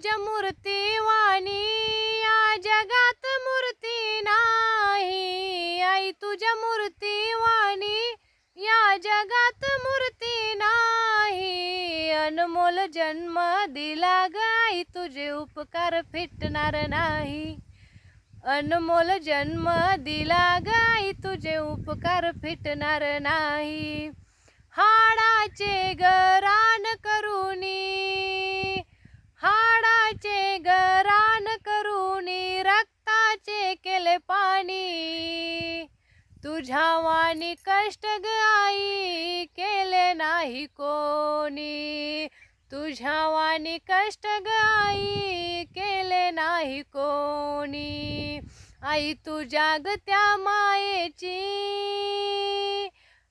तुझ्या मूर्ती वाणी या जगात मूर्ती नाही. आई तुझ्या मूर्ती वाणी या जगात मूर्ती नाही. अनमोल जन्म दिला गाई तुझे उपकार फिटणार नाही. अनमोल जन्म दिला गाई तुझे उपकार फिटणार नाही. हाडाचे ग तुझ्या कष्ट ग आई केले नाही कोणी. तुझ्यावानी कष्ट ग आई केले नाही कोणी. आई तू जागत्या मायेची.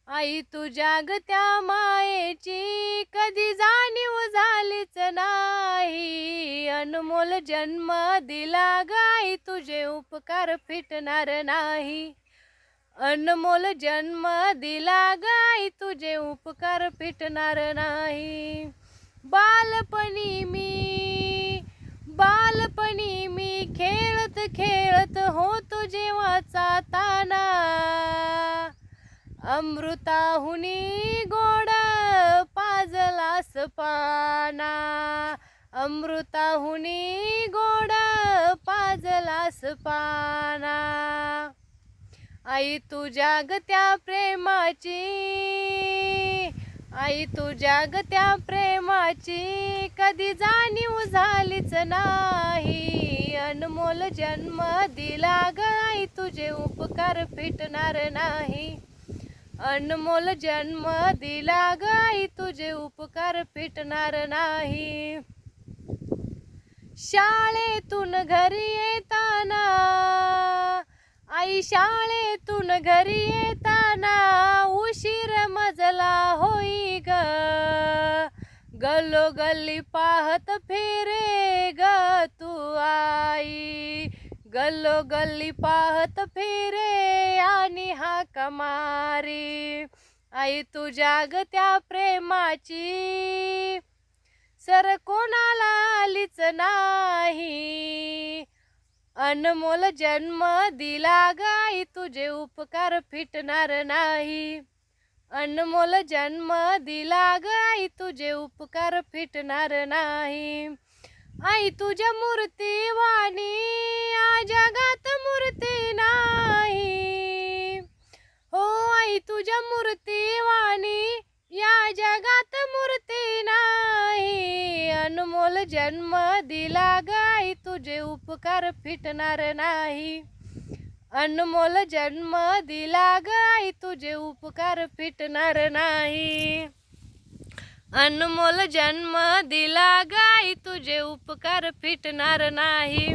आई तू जागत्या मायेची. कधी जाणीव झालीच नाही. अनमोल जन्म दिला गाई तुझे उपकार फिटणार नाही. अनमोल जन्म दिला गाई तुझे उपकार फिटणार नाही. बालपणी मी बालपणी मी खेळत खेळत होतो वाचा ताना. अमृताहुनी गोड पाजलास पाना. अमृताहुनी गोड पाजलास पाना. आई तुझ्या गत्या प्रेमाची. आई तुझ्या गत्या प्रेमाची. कधी जाणीव झालीच नाही. अनमोल जन्म दिला ग आई तुझे उपकार फिटणार नाही. अनमोल जन्म दिला ग आई तुझे उपकार फिटणार नाही. शाळेतून घरी येताना आई शाळे शाळेतून घरी येताना उशीर मजला होई ग. गल्लो गल्ली पाहत फिरे ग तू आई. गल्लो गल्ली पाहत फिरे आणि हा कमारी. आई तू जागत्या प्रेमाची. सर कोणाला आलीच नाही. अनमोल जन्म दिला गाई तुझे उपकार फिटणार नाही. अनमोल जन्म दिला गाई तुझे उपकार फिटणार नाही. आई तुझ्या मूर्ती वाणी या जगात मूर्ती नाही. हो आई तुझ्या मूर्ती वाणी या जगात मूर्ती नाही. अनमोल जन्म दिला गाई तुझे उपकार फिटणार नाही. अनमोल जन्म दिला गाई तुझे उपकार फिटणार नाही. अनमोल जन्म दिला गाई तुझे उपकार फिटणार नाही.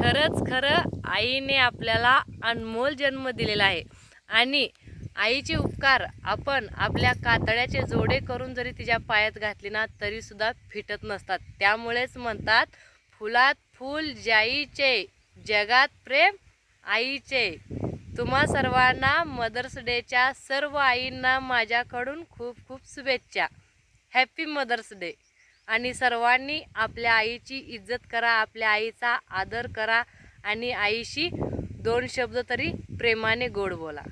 खरंच खरं आईने आपल्याला अनमोल जन्म दिलेला आहे. आणि आईचे उपकार आपण आपल्या कातड्याचे जोडे करून जरी तिच्या पायात घातले ना तरीसुद्धा फिटत नसतात. त्यामुळेच म्हणतात फुलात फूल जाईचे जगात प्रेम आईचे. तुम्हा सर्वांना मदर्स डेच्या सर्व आईंना माझ्याकडून खूप खूप शुभेच्छा. Happy Mother's Day. आणि सर्वांनी आपल्या आईची इज्जत करा आपल्या आईचा आदर करा आणि आईशी दोन शब्द तरी प्रेमाने गोड बोला.